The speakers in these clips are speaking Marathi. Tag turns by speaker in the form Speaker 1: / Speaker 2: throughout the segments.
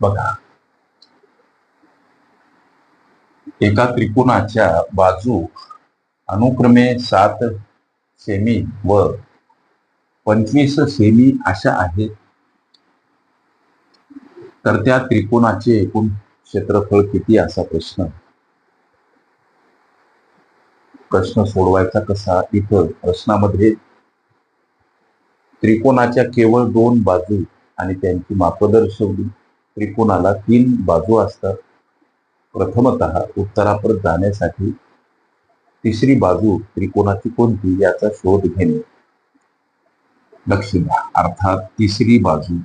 Speaker 1: बघा. एका त्रिकोणाच्या बाजू अनुक्रमे सात सेमी व पंचवीस सेमी अशा आहेत. तर त्या त्रिकोणाचे एकूण क्षेत्रफळ किती असा प्रश्न. प्रश्न सोडवायचा कसा? इथं प्रश्नामध्ये त्रिकोणाच्या केवळ दोन बाजू आणि त्यांची मापदर्शवली त्रिकोणाला तीन बाजू असतात. प्रथमत उत्तरापर्यंत जाण्यासाठी तिसरी बाजू त्रिकोणाची कोणती याचा शोध घेणे. लक्ष द्या अर्थात तिसरी बाजू.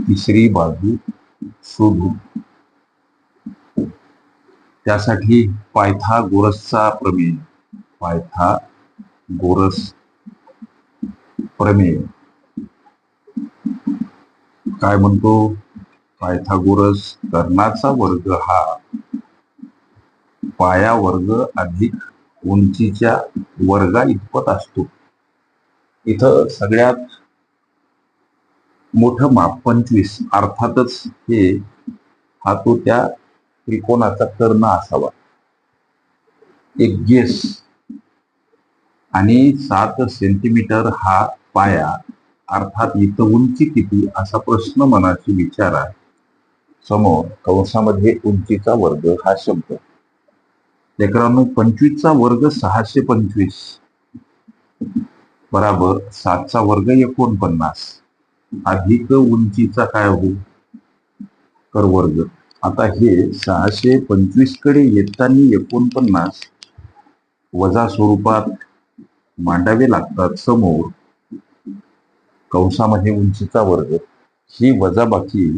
Speaker 1: तिसरी बाजू शोधू त्यासाठी पायथा गोरसचा प्रमेय. पायथा गोरस प्रमेय. काय म्हणतो? पायथागोरस कर्णाचा वर्ग हा पाया वर्ग अधिक उंचीच्या वर्गा इतपत असतो. इथं सगळ्यात मोठं माप पंचवीस. अर्थातच हे हा तो त्या त्रिकोणाचा कर्ण असावा. एक गेस. आणि सात सेंटीमीटर हा पाया अर्थात इथं उंची किती असा प्रश्न मनाची विचार आहे. समोर कंसामध्ये उंचीचा वर्ग हा शब्द. लेकरांनो पंचवीसचा वर्ग सहाशे पंचवीस. बराबर सातचा वर्ग एकोणपन्नास. अधिक उंचीचा काय होईल? कर वर्ग. आता हे सहाशे पंचवीसकडे येताना एकोणपन्नास वजा स्वरूपात मांडावे लागतात समोर. कंसामध्ये उंचीचा वर्ग ही वजाबाकी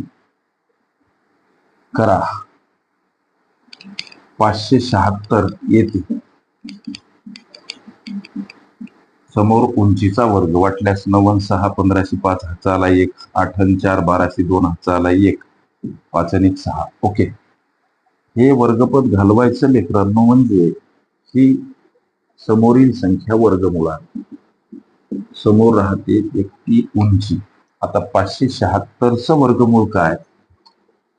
Speaker 1: करा. पाचशे शहात्तर येते. समोर उंचीचा वर्ग वाटल्यास नवन सहा पंधराशे पाच हाताला एक आठ अन चार बाराशे दोन हाताला एक पाच आणि सहा. ओके. हे वर्गपद घालवायचं लेकरांनो म्हणजे ही समोरील संख्या वर्गमुळा समोर राहते एक ती उंची. आता पाचशे शहात्तरचं वर्गमूळ काय?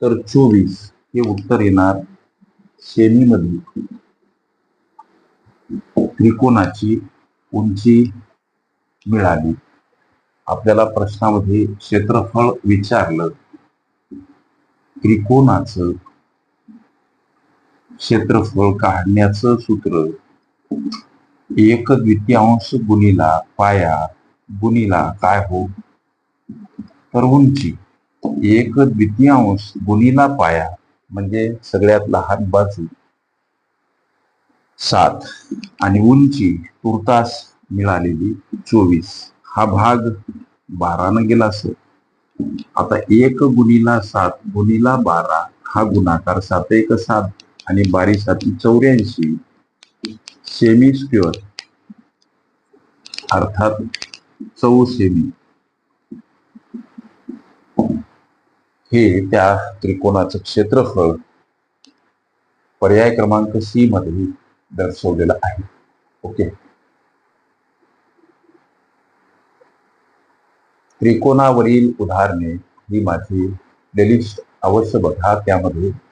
Speaker 1: तर चोवीस हे उत्तर येणार सेमी त्रिकोणाची उंची मिळाली. आपल्याला प्रश्नामध्ये क्षेत्रफळ विचारलं. त्रिकोणाचं क्षेत्रफळ काढण्याचं सूत्र. एक द्वितीयांश गुणिला पाया गुणिला काय हो? तर उंची एक द्वितीयांश गुणिला पाया म्हणजे सगळ्यात लहान बाजू. सात. आणि उंची तुर्तास मिळालेली चोवीस. हा भाग बारानं गेला असेल. आता एक गुणिला सात गुणिला बारा हा गुणाकार सात एक सात आणि बारी साती चौऱ्याऐंशी सेमी स्क्युअर अर्थात चौ सेमी. हे त्या त्रिकोणाचं क्षेत्रफळ पर्याय क्रमांक सी मध्ये दर्शवलेलं आहे. ओके? त्रिकोणावरील उदाहरणे ही माझी प्लेलिस्ट अवश्य बघा. त्यामध्ये